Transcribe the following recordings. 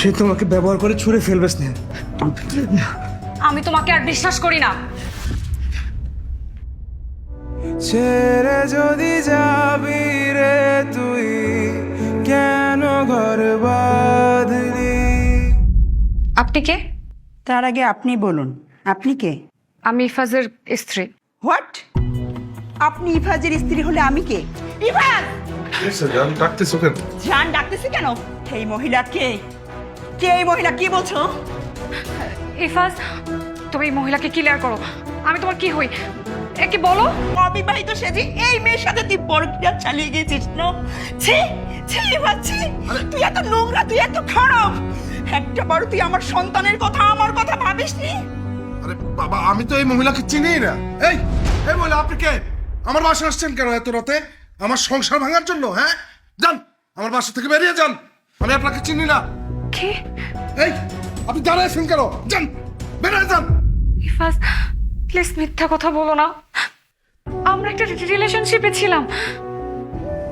সে তোমাকে ব্যবহার করে ছুঁড়ে ফেলবে স্নেহ। আমি তোমাকে আর বিশ্বাস করি না। ছেড়ে যদি যাবি রে তুই কেন ঘর বাঁধলি? আপনি কে? তার আগে আপনি বলুন। আপনি কে? আমি ইফাজের স্ত্রী। হোয়াট? আপনি ইফাজের স্ত্রী হলে আমি কে? ইফাজ! জান ডাকতেছো কেন? জান ডাকতেছি কেন? এই মহিলা কে কে এই মহিলা? কি বলছো? ইফাজ তুমি এই মহিলাকে ক্লিয়ার করো। আমি তোমার কি হই? একে বলো? অবিবাহিত সেজে এই মেয়ের সাথে তুই পরক্রিয়া চালিয়ে গেছিস ন? ছি ছি ইফাজ ছি। তুই এত নোংরা তুই এত খারাপ। একটা বার তুই আমার সন্তানের কথা আমার কথা ভাবিস নি আরে বাবা আমি তো এই মহিলাকে চিনিই না। এই এই মহিলা আপনি কে? আমার বাসা আসছেন কেন এত রাতে? আমার সংসার ভাঙার জন্য হ্যাঁ? যান আমার বাসা থেকে বেরিয়ে যান। আমি আপনাকে চিনি না। কি এই আপনি দাঁড়াইছেন কেন? যান বেরিয়ে যান। ইফাজ প্লিজ মিথ্যা কথা বলো না। আমরা একটা রিলেশনশিপে ছিলাম।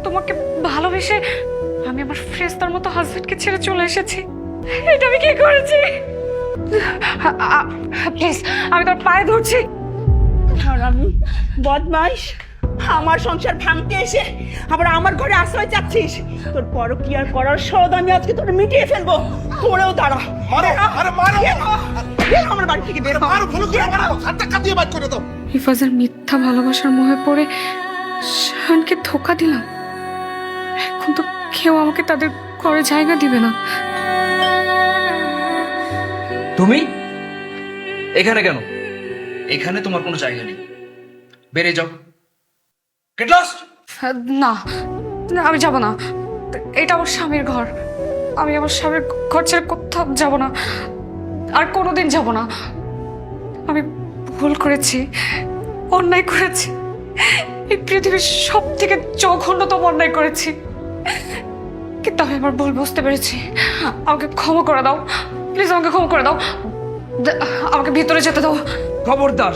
তোমাকে ভালোবেসে আমি আমার ফ্রেস্তার মতো হাজবেন্ডকে ছেড়ে চলে এসেছি। এটা আমি কি করেছি? প্লিজ আমি তোর পায়ে ধরছি। বদমাইশ। আমার সংসার ভাঙতে এসে আবার আমার ঘরে আশ্রয় চাচ্ছিস? তোর পর কি আর করার সদ আমি আজকে তোর মিটিয়ে ফেলব? তোরেও দাঁড়া। মারো, আরে মারো। আমার বাড়ি থেকে বের। আরও ভালো করে মারো। হাতটা কাটিয়ে বাইর করে দাও। হিফাজের মিথ্যা ভালোবাসার মোহে পড়ে শাহানকে ধোকা দিলাম। এখন তো কেউ আমাকে তাদের ঘরে জায়গা দিবে না। তুমি? এখানে কেন? এখানে তোমার কোনো জায়গা নেই। বেরিয়ে যাও। গেট লস্ট না না, আমি যাব না। এটা আমার স্বামীর ঘর। আমি আমার স্বামীর ঘর ছেড়ে কোথাও যাব না। আর কোনোদিন যাব না। আমি ভুল করেছি অন্যায় করেছি। এই পৃথিবীর সব থেকে জঘন্যতম অন্যায় করেছি। কিন্তু আমি আমার ভুল বুঝতে পেরেছি। আমাকে ক্ষমা করে দাও। প্লিজ আমাকে ক্ষমা করে দাও। দে- আমাকে ভিতরে যেতে দাও। খবরদার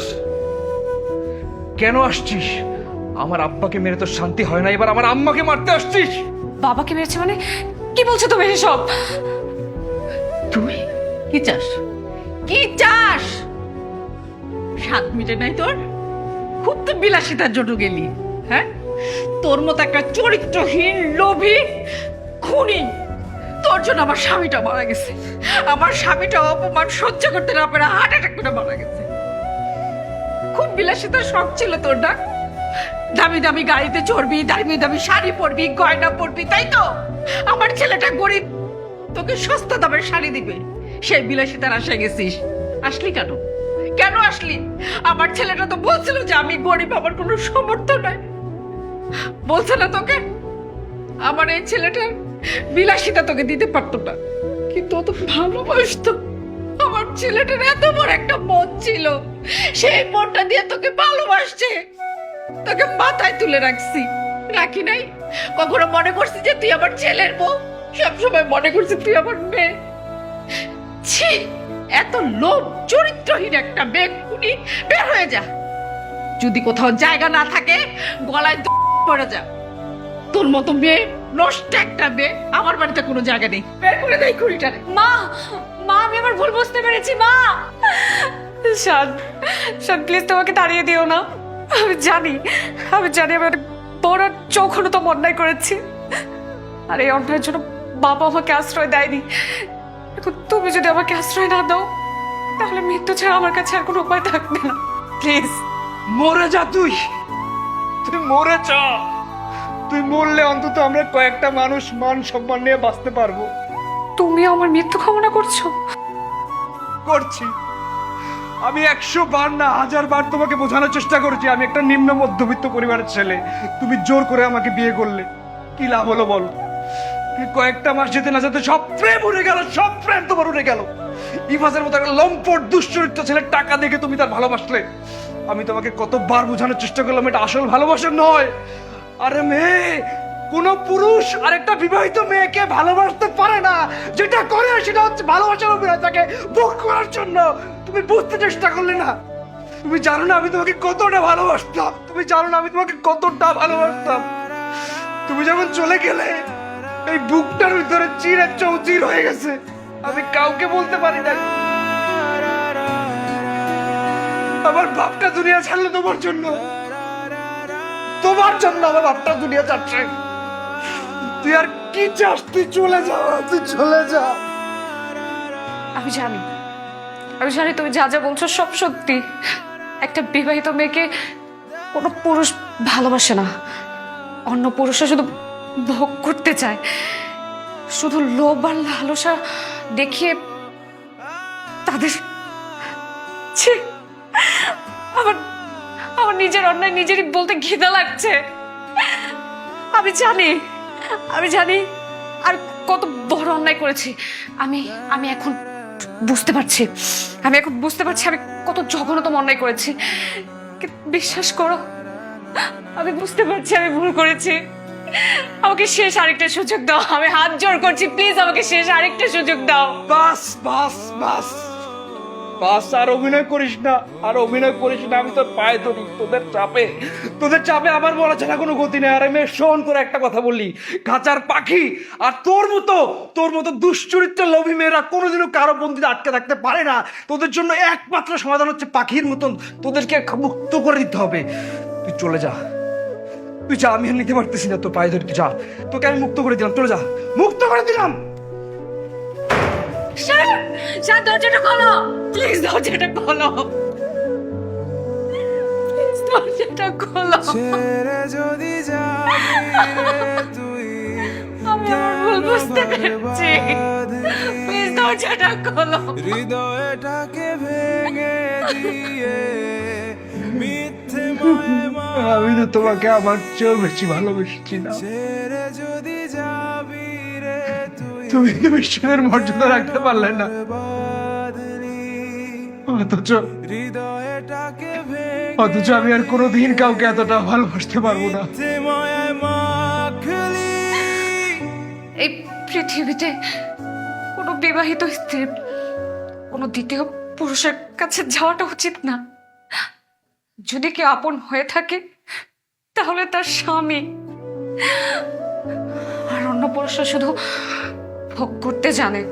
কেন আসছিস? আমার আব্বাকে মেরে তো শান্তি হয় না এবার আমার আম্মাকে মারতে আসছিস? বাবাকে মেরেছে মানে? কি বলছো তুমি এসব? তুই কি চাস? কি চাস? সাত মিটে নাই তোর। খুব তো বিলাসিতার জন্য গেলি হ্যাঁ? তোর মতো একটা চরিত্রহীন লোভী খুনি। তোর জন্য আমার স্বামীটা মারা গেছে। আমার স্বামীটা অপমান সহ্য করতে না পারে হার্ট অ্যাটাক করে মারা গেছে। খুব বিলাসিতার শখ ছিল তোর না দামি দামি গাড়িতে চড়বি, দামি দামি শাড়ি পরবি, গয়না পরবি, তাই তো? আমার ছেলেটা গরিব, তোকে সস্তা দামের শাড়ি দিবে। সেই বিলাসিতার আশায় গেছিস। আসলি কেন? কেন আসলি? আমার ছেলেটা তো বলছিল যে আমি গরিব, আমার কোনো সমর্থ নাই। বলছে না তোকে? আমার এই ছেলেটার বিলাসিতা তোকে দিতে পারতো না। কিন্তু অত ভালোবাসতো। আমার ছেলেটার এত বড় একটা মন ছিল। সেই মনটা দিয়ে তোকে ভালোবাসছে। তোকে মাথায় তুলে রাখছি। রাখি নাই? কখনো মনে করছি যে তুই আমার ছেলের বউ? সবসময় মনে করছি তুই আমার মেয়ে। ছি, এত লোভ, চরিত্রহীন একটা খুনি, বের হয়ে যা। যদি কোথাও জায়গা না থাকে, গলায় পড়ে যা। তোর মতো মেয়ে, নষ্ট একটা মেয়ে, আমার বাড়িতে কোনো জায়গা নেই। বের করে দেয় খুঁড়িটারে মা মা, আমি আমার ভুল বুঝতে পেরেছি, মা। শান শান, প্লিজ তোমাকে তাড়িয়ে দিও না। আমি জানি আমি জানি আমি অনেক বড় চৌখনতম অন্যায় করেছি। আর এই অন্যায়ের জন্য বাবা আমাকে আশ্রয় দেয়নি। এখন তুমি যদি আমাকে আশ্রয় না দাও তাহলে মৃত্যু ছাড়া আমার কাছে আর কোনো উপায় থাকবে না। প্লিজ মরে যা তুই। তুই মরে যা। তুই মরলে অন্তত আমরা কয়েকটা মানুষ মান সম্মান নিয়ে বাঁচতে পারব। তুমি আমার মৃত্যু কামনা করছ? করছি। আমি একশো বার না হাজার বার তোমাকে বোঝানোর চেষ্টা করেছি। আমি একটা নিম্ন মধ্যবিত্ত পরিবারের ছেলে। তুমি জোর করে আমাকে বিয়ে করলে। কি লাভ হলো বলো? কয়েকটা মাস যেতে না যেতে সব প্রেম উড়ে গেল, সব প্রেম তোমার উড়ে গেল। ইফাজের মতো একটা লম্পট দুশ্চরিত্র ছেলের টাকা দেখে তুমি তার ভালোবাসলে। আমি তোমাকে কতবার বোঝানোর চেষ্টা করলাম, এটা আসল ভালোবাসা নয়। আরে মেয়ে, কোন পুরুষ আরেকটা বিবাহিত মেয়েকে ভালোবাসতে পারে না। যেটা করে সেটা হচ্ছে ভালোবাসার উপরে তাকে বুক করার জন্য। তুমি বুঝতে চেষ্টা করলে না। তুমি জানো না আমি তোমাকে কতটা ভালোবাসতাম। তুমি জানো না আমি তোমাকে কতটা ভালোবাসতাম। তুমি যখন চলে গেলে, এই বুকটার ভিতরে চিরে চৌচির হয়ে গেছে। আমি কাউকে বলতে পারি না। আমার বাপটা দুনিয়া ছাড়লো তোমার জন্য। তোমার জন্য আমার বাপটা দুনিয়া ছাড়ছে তুই আর কি চাস? তুই চলে যা, তুই চলে যা। আমি জানি। আমি জানি তুমি যা যা বলছো সব সত্যি। একটা বিবাহিত মেয়েকে কোনো পুরুষ ভালোবাসে না। অন্য পুরুষরা শুধু ভোগ করতে চায়। শুধু লোভ আর লালসা দেখিয়ে তাদের আমার আমার নিজের অন্যায় নিজেরই বলতে ঘৃণা লাগছে। আমি জানি আমি জানি আর কত বড় অন্যায় করেছি। আমি আমি এখন বুঝতে পারছি। আমি এখন বুঝতে পারছি আমি কত জঘন্যতম অন্যায় করেছি। বিশ্বাস করো, আমি বুঝতে পারছি আমি ভুল করেছি। আমাকে শেষ আরেকটা সুযোগ দাও। আমি হাত জোর করছি, প্লিজ আমাকে শেষ আরেকটা সুযোগ দাও। বাস বাস বাস। বাস আর অভিনয় করিস না, আর অভিনয় করিস না, আমি তোর পায়ে ধরি, তোদের চাপে তোদের চাপে আমার বলা ছাড়া কোনো গতি নেই। আর আমি শোন করে একটা কথা বললি খাঁচার পাখি আর তোর মতো তোর মতো দুশ্চরিত্র লোভী মেয়েরা কোনোদিনও কারও বন্দিতে আটকে থাকতে পারে না। তোদের জন্য একমাত্র সমাধান হচ্ছে পাখির মতন, তোদেরকে মুক্ত করে দিতে হবে। তুই চলে যা। তুই যা, আমি নিতে পারতেছি না, তোর পায়ে ধরে তুই যা। তোকে আমি মুক্ত করে দিলাম, চলে যা। মুক্ত করে দিলাম! স্যার স্যার দরজাটা খোলো। প্লিজ দরজাটা খোলো। দরজাটা খোলো। ছেড়ে যদি যাবি তুই আমি আমার ভুল বুঝতে পেরেছি। প্লিজ দরজাটা খোলো। হৃদয়টাকে ভেঙে দিয়ে মিথ্যে ময় আমি তো তোমাকে আমার চেয়েও বেশি ভালোবেসেছি না ছেড়ে যদি যাবি তুমি ঈশ্বরের মর্যাদা রাখতে পারলে না। অথচ অথচ আমি আর কোনোদিন কাউকে এতটা ভালোবাসতে পারব না। এই পৃথিবীতে কোনো বিবাহিত স্ত্রীর কোনো দ্বিতীয় পুরুষের কাছে যাওয়াটা উচিত না। যদি কেউ আপন হয়ে থাকে, তাহলে তার স্বামী আর অন্য পুরুষরা শুধু ভোগ করতে জানে।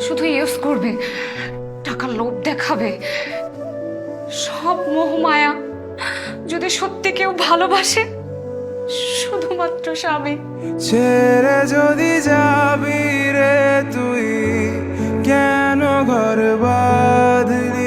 শুধু ইউজ করবে, টাকার লোভ দেখাবে। সব মোহমায়া যদি সত্যি কেউ ভালোবাসে, শুধুমাত্র স্বামী। ছেড়ে যদি যাবি রে তুই, কেন ঘর বাঁধলি?